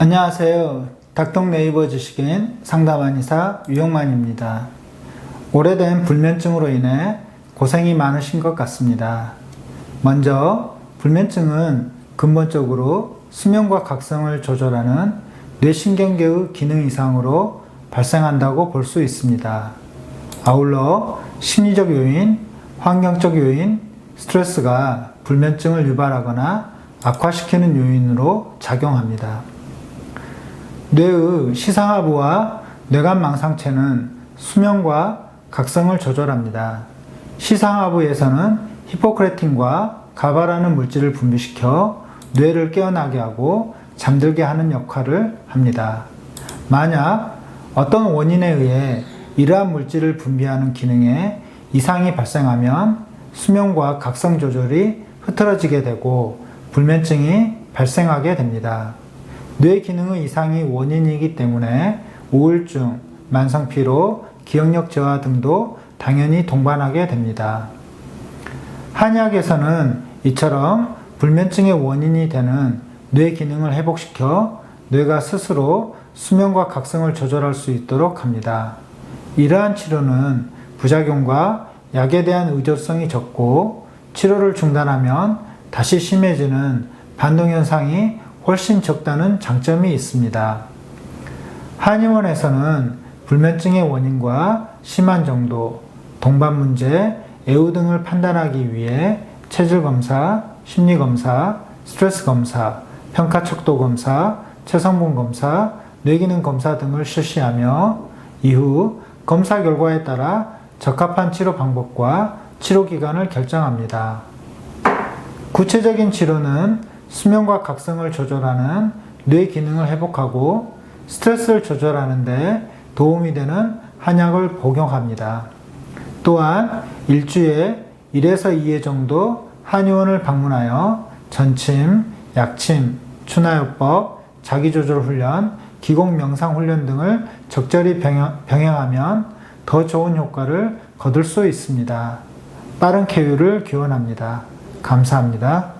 안녕하세요. 닥동 네이버 지식인 상담한 이사 유영만입니다. 오래된 불면증으로 인해 고생이 많으신 것 같습니다. 먼저 불면증은 근본적으로 수면과 각성을 조절하는 뇌신경계의 기능 이상으로 발생한다고 볼 수 있습니다. 아울러 심리적 요인, 환경적 요인, 스트레스가 불면증을 유발하거나 악화시키는 요인으로 작용합니다. 뇌의 시상하부와 뇌간망상체는 수면과 각성을 조절합니다. 시상하부에서는 히포크레틴과 가바라는 물질을 분비시켜 뇌를 깨어나게 하고 잠들게 하는 역할을 합니다. 만약 어떤 원인에 의해 이러한 물질을 분비하는 기능에 이상이 발생하면 수면과 각성 조절이 흐트러지게 되고 불면증이 발생하게 됩니다. 뇌 기능의 이상이 원인이기 때문에 우울증, 만성피로, 기억력 저하 등도 당연히 동반하게 됩니다. 한의학에서는 이처럼 불면증의 원인이 되는 뇌 기능을 회복시켜 뇌가 스스로 수면과 각성을 조절할 수 있도록 합니다. 이러한 치료는 부작용과 약에 대한 의존성이 적고 치료를 중단하면 다시 심해지는 반동현상이 훨씬 적다는 장점이 있습니다. 한의원에서는 불면증의 원인과 심한 정도, 동반 문제, 애우 등을 판단하기 위해 체질 검사, 심리 검사, 스트레스 검사, 평가 척도 검사, 체성분 검사, 뇌기능 검사 등을 실시하며 이후 검사 결과에 따라 적합한 치료 방법과 치료 기간을 결정합니다. 구체적인 치료는 수면과 각성을 조절하는 뇌 기능을 회복하고 스트레스를 조절하는데 도움이 되는 한약을 복용합니다. 또한 일주에 1에서 2회 정도 한의원을 방문하여 전침, 약침, 추나요법, 자기조절 훈련, 기공 명상 훈련 등을 적절히 병행, 병행하면 더 좋은 효과를 거둘 수 있습니다. 빠른 쾌유를 기원합니다. 감사합니다.